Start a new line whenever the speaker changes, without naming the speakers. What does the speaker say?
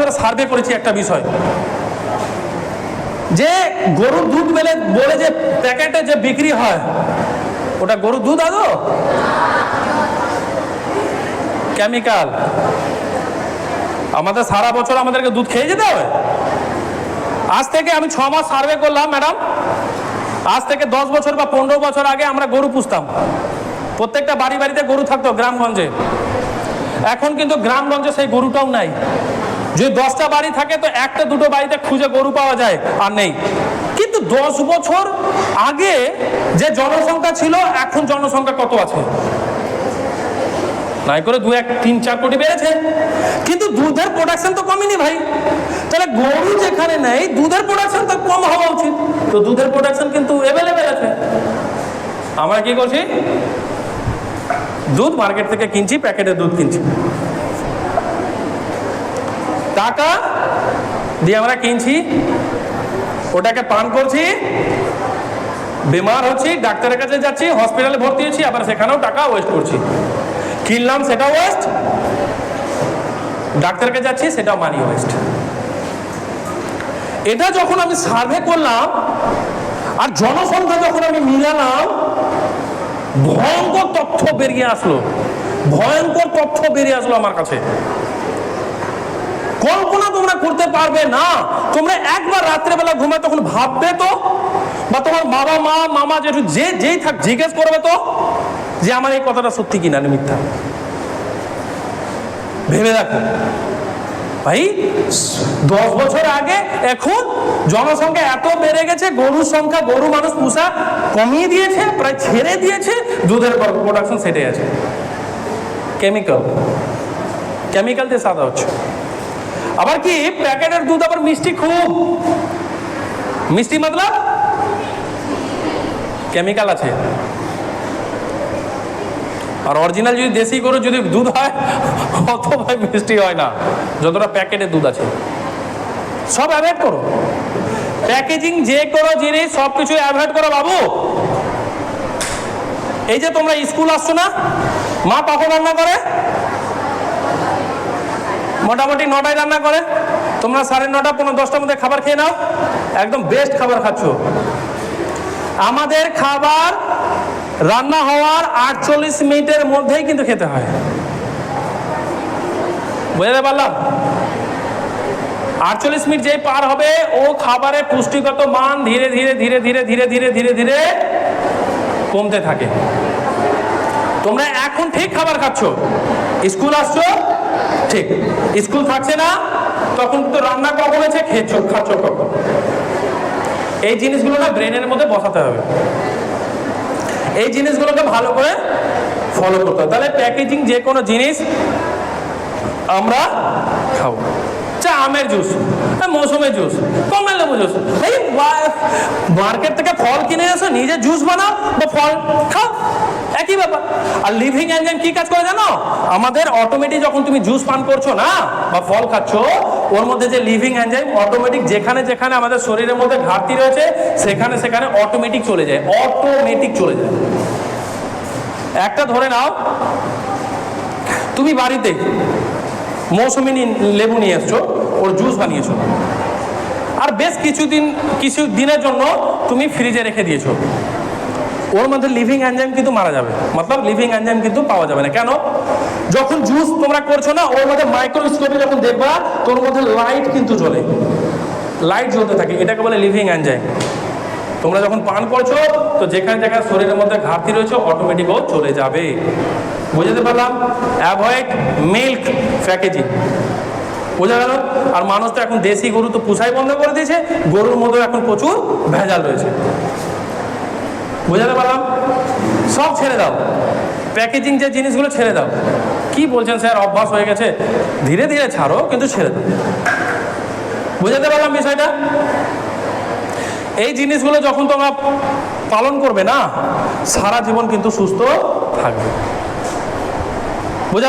ধরে সার্ভে করেছি একটা বিষয়। যে গরুর দুধ মেলে, বলে যে প্যাকেটে যে বিক্রি হয়, ওটা গরুর দুধ আদৌ? কেমিক্যাল। আমাদের সারা বছর আমাদেরকে দুধ খেয়ে যেতে হবে? আজ থেকে আমি ছ মাস সার্ভে করলাম, ম্যাডাম। আজ থেকে দশ বছর বা পনেরো বছর আগে আমরা গরু পুষতাম। প্রত্যেকটা বাড়ি বাড়িতে গরু থাকতো গ্রামগঞ্জে। এখন কিন্তু গ্রামগঞ্জে সেই গরুটাও নাই। যদি দশটা বাড়ি থাকে তো একটা দুটো বাড়িতে খুঁজে গরু পাওয়া যায় আর নেই। কিন্তু দশ বছর আগে যে জনসংখ্যা ছিল, এখন জনসংখ্যা কত আছে? নাই করে দু এক, তিন, চার কোটি বেড়েছে। কিন্তু দুধের প্রোডাকশন তো কমেনি ভাই। তাহলে গরু যেখানে নেই, দুধের প্রোডাকশন তো কম হওয়া উচিত। তো দুধের প্রোডাকশন কিন্তু অ্যাভেলেবেল আছে। আমরা কি করছি? দুধ মার্কেট থেকে কিনছি, প্যাকেটের দুধ কিনছি। টাকা দিয়ে আমরা কিনছি, ওটাকে পান করছি, বেমার হচ্ছি, ডাক্তারের কাছে যাচ্ছি হসপিটালে ভর্তি হচ্ছি, আবার সেখানেও টাকা ওয়েস্ট করছি। কিনলাম সেটা ওয়েস্ট ডাক্তারের কাছে যাচ্ছি, সেটাও মানি ওয়েস্ট এটা যখন আমি সার্ভে করলাম, আর জনসংখ্যা যখন আমি মিলালাম, ভয়ঙ্কর তথ্য বেরিয়ে আসলো। ভয়ঙ্কর তথ্য বেরিয়ে আসলো আমার কাছে। কল্পনা তোমরা করতে পারবে না। তোমরা একবার রাত্রেবেলা ঘুমায় তখন ভাববে তো, বা তোমার বাবা, মা, মামা যেটু যে যেই থাক জিজ্ঞেস করবে তো যে আমার এই কথাটা সত্যি কিনা মিথ্যা। ভেবে দেখো। ভাই, দশ বছর আগে এখন জনসংখ্যা এত বেড়ে গেছে, গরুর সংখ্যা, গরু, মানুষ, পুষা কমিয়ে দিয়েছে, প্রায় ছেড়ে দিয়েছে, দুধের প্রোডাকশন সেটে আছে। কেমিক্যাল কেমিক্যাল দিয়ে সাদা হচ্ছে। আবার কি? প্যাকেটের দুধ আবার মিষ্টি খুব। মিষ্টি মতলব? কেমিক্যাল আছে। আর অরিজিনাল যদি দেশি গরু যদি দুধ হয় অত ভাই মিষ্টি হয় না। যতটা প্যাকেটের দুধ আছে। সব অ্যাভয়েড করো। প্যাকেজিং যে করো জিনিস সব কিছু অ্যাভয়েড করো বাবু। এই যে তোমরা স্কুল আসছো না, মা কখন রান্না করে মোটামুটি নটায় রান্না করে। তোমরা সাড়ে নটা পনেরো দশটার মধ্যে খাবার খেয়ে নাও। একদম বেস্ট খাবার খাচ্ছ। আমাদের খাবার রান্না হওয়ার আটচল্লিশ মিনিটের মধ্যেই কিন্তু খেতে হয়। বুঝতে পারলাম? আটচল্লিশ মিনিট যেই পার হবে, ও খাবারের পুষ্টিগত মান ধীরে ধীরে ধীরে ধীরে ধীরে ধীরে ধীরে ধীরে কমতে থাকে। তোমরা এখন ঠিক খাবার খাচ্ছ। স্কুল আসছো ঠিক, স্কুল থাকছে না, তখন তো রান্না কখন হয়েছে খেয়েছ খাচ্ছ কখন এই জিনিসগুলো না ব্রেনের মধ্যে বসাতে হবে। এই জিনিসগুলোকে ভালো করে ফলো করতে হবে। তাহলে প্যাকেজিং যে কোনো জিনিস আমরা খাব। চা, আমের জুস মৌসুমের জুস কমলা লেবু জুস এই মার্কেট থেকে ফল কিনে এসো নিজে জুস বানাও বা ফল আর লিভিং এনজাইম কি কাজ করে জানো? আমাদের অটোমেটিক যখন তুমি জুস পান করছ না, বা ফল খাচ্ছ, ওর মধ্যে যে লিভিং এনজাইম অটোমেটিক যেখানে যেখানে আমাদের শরীরের মধ্যে ঘাটতি রয়েছে, সেখানে সেখানে অটোমেটিক চলে যায় অটোমেটিক চলে যায়। একটা ধরে নাও, তুমি বাড়িতে মৌসুমি লেবু নিয়ে এসছো, ওর জুস বানিয়েছো। আর বেশ কিছুদিন কিছু দিনের জন্য তুমি ফ্রিজে রেখে দিয়েছ। ওর মধ্যে লিভিং এনজাইম কিন্তু মারা যাবে। মতলব লিভিং এনজাইম কিন্তু পাওয়া যাবে না। কেন? যখন জুস তোমরা করছ না, ওর মধ্যে মাইক্রোস্কোপে যখন দেখবা, তোর মধ্যে লাইট কিন্তু জ্বলে। লাইট জ্বলতে থাকে। এটাকে বলে লিভিং এনজাইম তোমরা যখন পান করছ, তো যেখানে যেখানে শরীরের মধ্যে ঘাটতি রয়েছে অটোমেটিক ও চলে যাবে। বুঝতে পারলাম? অ্যাভয়েড মিল্ক প্যাকেজিং বোঝা গেল? আর মানুষ তো এখন দেশি গরু তো পুষাই বন্ধ করে দিয়েছে। গরুর মধ্যে এখন প্রচুর ভেজাল রয়েছে। বুঝাতে পারলাম? সব ছেড়ে দাও। প্যাকেজিং যে জিনিসগুলো ছেড়ে দাও। কি বলছেন স্যার? অভ্যাস হয়ে গেছে। ধীরে ধীরে ছাড়ো, কিন্তু ছেড়ে দাও। বোঝাতে পারলাম বিষয়টা? এই জিনিসগুলো যখন তোমরা পালন করবে না, সারা জীবন কিন্তু সুস্থ থাকবে। বোঝা